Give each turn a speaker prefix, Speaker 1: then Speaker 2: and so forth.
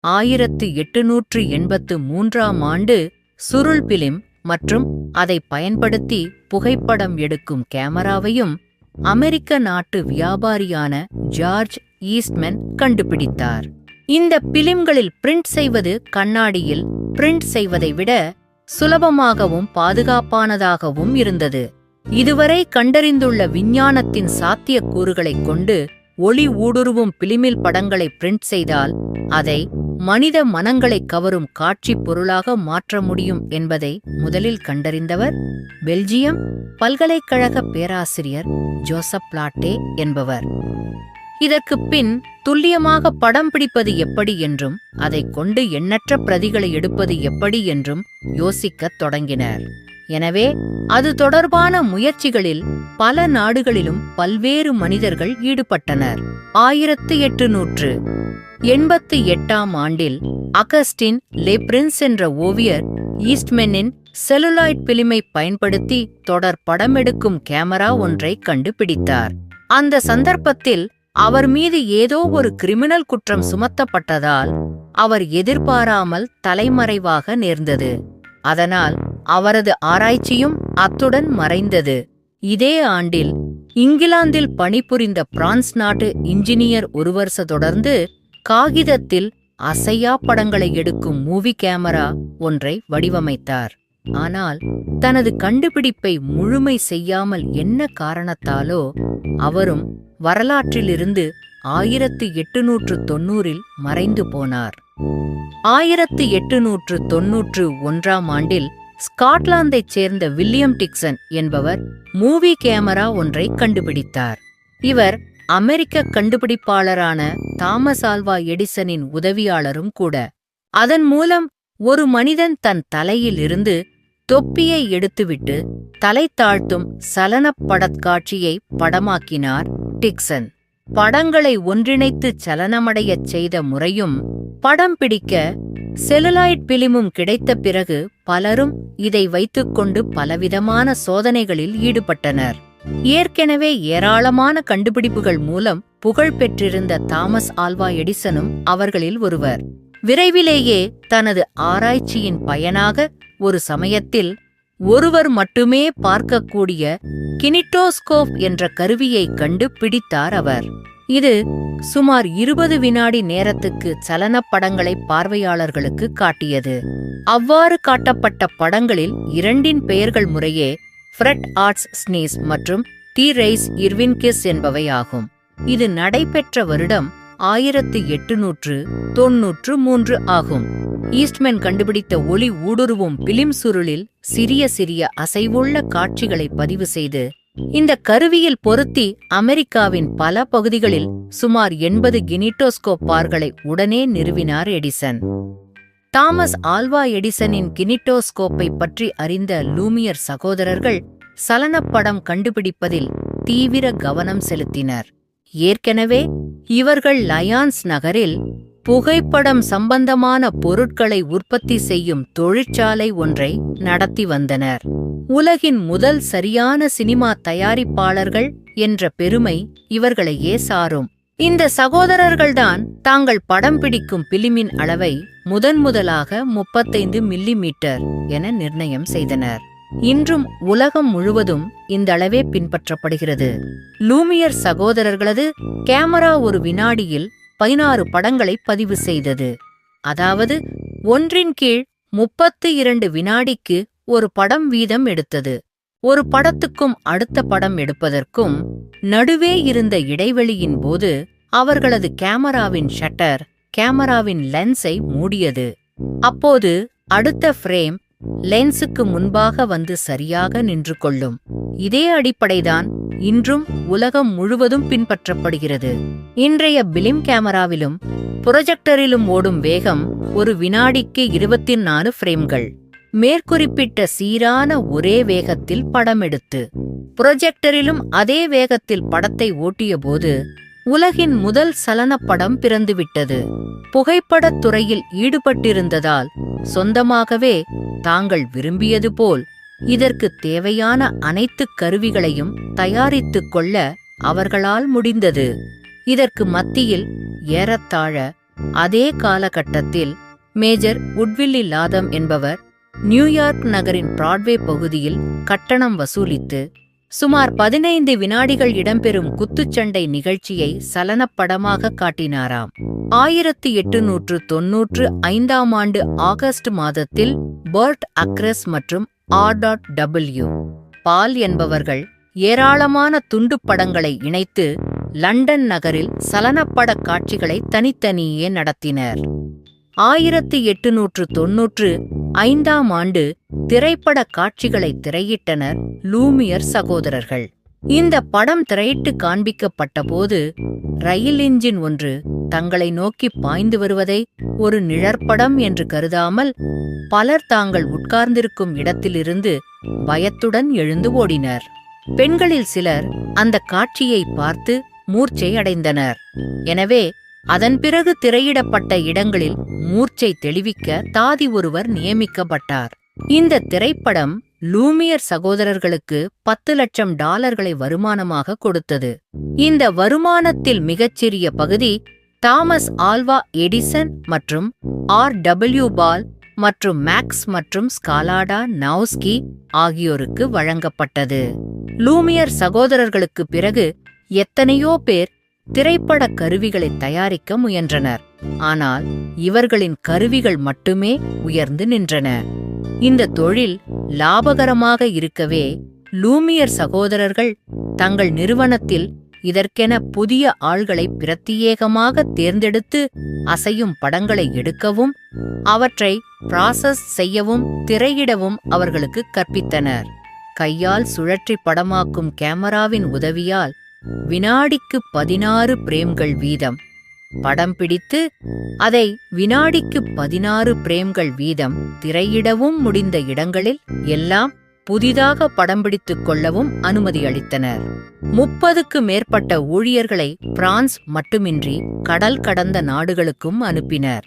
Speaker 1: ஆயிரத்து எட்டுநூற்று எண்பத்து மூன்றாம் ஆண்டு சுருள் பிலிம் மற்றும் அதை பயன்படுத்தி புகைப்படம் எடுக்கும் கேமராவையும் அமெரிக்க நாட்டு வியாபாரியான ஜார்ஜ் ஈஸ்ட்மென் கண்டுபிடித்தார். இந்த பிலிம்களில் பிரிண்ட் செய்வது கண்ணாடியில் பிரிண்ட் செய்வதை விட சுலபமாகவும் பாதுகாப்பானதாகவும் இருந்தது. இதுவரை கண்டறிந்துள்ள விஞ்ஞானத்தின் சாத்தியக்கூறுகளைக் கொண்டு ஒளி ஊடுருவும் பிலிமில் படங்களை பிரிண்ட் செய்தால் அதை மனித மனங்களை கவரும் காட்சிப் பொருளாக மாற்ற முடியும் என்பதை முதலில் கண்டறிந்தவர் பெல்ஜியம் பல்கலைக்கழக பேராசிரியர் ஜோசப் பிளாட்டே என்பவர். இதற்குப் பின் துல்லியமாக படம் பிடிப்பது எப்படி என்றும் அதைக் கொண்டு எண்ணற்ற பிரதிகளை எடுப்பது எப்படி என்றும் யோசிக்கத் தொடங்கினர். எனவே அது தொடர்பான முயற்சிகளில் பல நாடுகளிலும் பல்வேறு மனிதர்கள் ஈடுபட்டனர். ஆயிரத்து எட்டுநூற்று எண்பத்து எட்டாம் ஆண்டில் அகஸ்டின் லெப்ரின்ஸ் என்ற ஓவியர் ஈஸ்ட்மெனின் செலுலாய்ட் பிலிமை பயன்படுத்தி தொடர் படமெடுக்கும் கேமரா ஒன்றை கண்டுபிடித்தார். அந்த சந்தர்ப்பத்தில் அவர் மீது ஏதோ ஒரு கிரிமினல் குற்றம் சுமத்தப்பட்டதால் அவர் எதிர்பாராமல் தலைமறைவாக நேர்ந்தது. அதனால் அவரது ஆராய்ச்சியும் அத்துடன் மறைந்தது. இதே ஆண்டில் இங்கிலாந்தில் பணிபுரிந்த பிரான்ஸ் நாட்டு இன்ஜினியர் ஒருவர்ச தொடர்ந்து காகிதத்தில் அசையா படங்களை எடுக்கும் மூவி கேமரா ஒன்றை வடிவமைத்தார். ஆனால் தனது கண்டுபிடிப்பை முழுமை செய்யாமல் என்ன காரணத்தாலோ அவரும் வரலாற்றிலிருந்து ஆயிரத்து எட்டுநூற்று தொன்னூறில் மறைந்து போனார். ஆயிரத்து எட்டுநூற்று தொன்னூற்று ஒன்றாம் ஆண்டில் ஸ்காட்லாந்தைச் சேர்ந்த வில்லியம் டிக்சன் என்பவர் மூவி கேமரா ஒன்றை கண்டுபிடித்தார். இவர் அமெரிக்க கண்டுபிடிப்பாளரான தாமஸ் ஆல்வா எடிசனின் உதவியாளரும் கூட. அதன் மூலம் ஒரு மனிதன் தன் தலையில் இருந்து தொப்பியை எடுத்துவிட்டு தலை தாழ்த்தும் சலனப்படக் காட்சியை படமாக்கினார் டிக்சன். படங்களை ஒன்றிணைத்து சலனமடையச் செய்த முறையும் படம் பிடிக்க செலுலாய்ட் பிலிமும் கிடைத்த பிறகு பலரும் இதை வைத்துக்கொண்டு பலவிதமான சோதனைகளில் ஈடுபட்டனர். ஏற்கனவே ஏராளமான கண்டுபிடிப்புகள் மூலம் புகழ் பெற்றிருந்த தாமஸ் ஆல்வா எடிசனும் அவர்களில் ஒருவர். விரைவிலேயே தனது ஆராய்ச்சியின் பயனாக ஒரு சமயத்தில் ஒருவர் மட்டுமே பார்க்கக்கூடிய கினிட்டோஸ்கோப் என்ற கருவியைக் கண்டு பிடித்தார் அவர். இது சுமார் இருபது வினாடி நேரத்துக்கு சலனப் படங்களை பார்வையாளர்களுக்கு காட்டியது. அவ்வாறு காட்டப்பட்ட படங்களில் இரண்டின் பெயர்கள் முறையே ஃப்ரெட் ஆர்ட்ஸ் ஸ்னீஸ் மற்றும் டி ரெய்ஸ் இர்வின்கிஸ் என்பவை ஆகும். இது நடைபெற்ற வருடம் ஆயிரத்து எட்டுநூற்று தொன்னூற்று மூன்று ஆகும். ஈஸ்ட்மேன் கண்டுபிடித்த ஒளி ஊடுருவும் பிலிம் சுருளில் சிறிய சிறிய அசைவுள்ள காட்சிகளை பதிவு செய்து இந்த கருவியில் பொருத்தி அமெரிக்காவின் பல பகுதிகளில் சுமார் எண்பது கினிட்டோஸ்கோப் பார்களை உடனே நிறுவினார் எடிசன். தாமஸ் ஆல்வா எடிசனின் கினிட்டோஸ்கோப்பை பற்றி அறிந்த லூமியர் சகோதரர்கள் சலனப்படம் கண்டுபிடிப்பதில் தீவிர கவனம் செலுத்தினர். ஏற்கனவே இவர்கள் லயான்ஸ் நகரில் புகைப்படம் சம்பந்தமான பொருட்களை உற்பத்தி செய்யும் தொழிற்சாலை ஒன்றை நடத்தி வந்தனர். உலகின் முதல் சரியான சினிமா தயாரிப்பாளர்கள் என்ற பெருமை இவர்களையே சாரும். இந்த சகோதரர்கள்தான் தாங்கள் படம் பிடிக்கும் பிலிமின் அளவை முதன் முதலாக முப்பத்தைந்து மில்லி மீட்டர் என நிர்ணயம் செய்தனர். இன்றும் உலகம் முழுவதும் இந்த அளவே பின்பற்றப்படுகிறது. லூமியர் சகோதரர்களது கேமரா ஒரு வினாடியில் பதினாறு படங்களை பதிவு செய்தது. அதாவது ஒன்றின் கீழ் முப்பத்து இரண்டு வினாடிக்கு ஒரு படம் வீதம் எடுத்தது. ஒரு படத்துக்கும் அடுத்த படம் எடுப்பதற்கும் நடுவே இருந்த இடைவெளியின் போது அவர்களது கேமராவின் ஷட்டர் கேமராவின் லென்ஸை மூடியது. அப்போது அடுத்த ஃப்ரேம் லென்ஸுக்கு முன்பாக வந்து சரியாக நின்று கொள்ளும் இதே அடிப்படைதான் இன்றும் உலகம் முழுவதும் பின்பற்றப்படுகிறது. இன்றைய பிலிம் கேமராவிலும் புரொஜெக்டரிலும் ஓடும் வேகம் ஒரு வினாடிக்கு இருபத்தி நாலு ஃப்ரேம்கள். மேற்குறிப்பிட்ட சீரான ஒரே வேகத்தில் படமெடுத்து புரொஜெக்டரிலும் அதே வேகத்தில் படத்தை ஓட்டியபோது உலகின் முதல் சலனப்படம் பிறந்துவிட்டது. புகைப்படத் துறையில் ஈடுபட்டிருந்ததால் சொந்தமாகவே தாங்கள் விரும்பியது போல் இதற்கு தேவையான அனைத்து கருவிகளையும் தயாரித்துக் கொள்ள அவர்களால் முடிந்தது. இதற்கு மத்தியில் ஏறத்தாழ அதே காலகட்டத்தில் மேஜர் உட்வில்லி லாதம் என்பவர் நியூயார்க் நகரின் பிராட்வே பகுதியில் கட்டணம் வசூலித்து சுமார் பதினைந்து வினாடிகள் இடம்பெறும் குத்துச்சண்டை நிகழ்ச்சியை சலனப்படமாக காட்டினாராம். ஆயிரத்தி எட்டுநூற்று தொன்னூற்று ஐந்தாம் ஆண்டு ஆகஸ்ட் மாதத்தில் பர்ட் அக்ரஸ் மற்றும் ஆர் டாட் டபிள்யூ பால் என்பவர்கள் ஏராளமான துண்டுப் படங்களை இணைத்து லண்டன் நகரில் சலனப்படக் காட்சிகளை தனித்தனியே நடத்தினர். ஆயிரத்தி எட்டுநூற்று தொன்னூற்று ஐந்தாம் ஆண்டு திரைப்பட காட்சிகளை திரையிட்டனர் லூமியர் சகோதரர்கள். இந்த படம் திரையிட்டு காண்பிக்கப்பட்டபோது ரயில் இன்ஜின் ஒன்று தங்களை நோக்கி பாய்ந்து வருவதை ஒரு நிழற்படம் என்று கருதாமல் பலர் தாங்கள் உட்கார்ந்திருக்கும் இடத்திலிருந்து பயத்துடன் எழுந்து ஓடினர். பெண்களில் சிலர் அந்த காட்சியை பார்த்து மூர்ச்சை அடைந்தனர். எனவே அதன் பிறகு திரையிடப்பட்ட இடங்களில் மூர்ச்சை தெளிவிக்க தாதி ஒருவர் நியமிக்கப்பட்டார். இந்த திரைப்படம் லூமியர் சகோதரர்களுக்கு பத்து லட்சம் டாலர்களை வருமானமாக கொடுத்தது. இந்த வருமானத்தில் மிகச்சிறிய பகுதி தாமஸ் ஆல்வா எடிசன் மற்றும் ஆர் டபிள்யூ பால் மற்றும் மேக்ஸ் மற்றும் ஸ்காலாடா நவுஸ்கி ஆகியோருக்கு வழங்கப்பட்டது. லூமியர் சகோதரர்களுக்கு பிறகு எத்தனையோ பேர் திரைப்பட கருவிகளை தயாரிக்க முயன்றனர். ஆனால் இவர்களின் கருவிகள் மட்டுமே உயர்ந்து நின்றன. இந்த தொழில் லாபகரமாக இருக்கவே லூமியர் சகோதரர்கள் தங்கள் நிறுவனத்தில் இதற்கென புதிய ஆள்களை பிரத்தியேகமாக தேர்ந்தெடுத்து அசையும் படங்களை எடுக்கவும் அவற்றை ப்ராசஸ் செய்யவும் திரையிடவும் அவர்களுக்கு கற்பித்தனர். கையால் சுழற்றி படமாக்கும் கேமராவின் உதவியால் வினாடிக்கு பதினாறு பிரேம்கள் வீதம். படம் பிடித்து அதை வினாடிக்கு பதினாறு பிரேம்கள் வீதம் திரையிடவும் முடிந்த இடங்களில் எல்லாம் புதிதாக படம் பிடித்துக் கொள்ளவும் அனுமதி அளித்தனர். முப்பதுக்கு மேற்பட்ட ஊழியர்களை பிரான்ஸ் மட்டுமின்றி கடல் கடந்த நாடுகளுக்கும் அனுப்பினர்.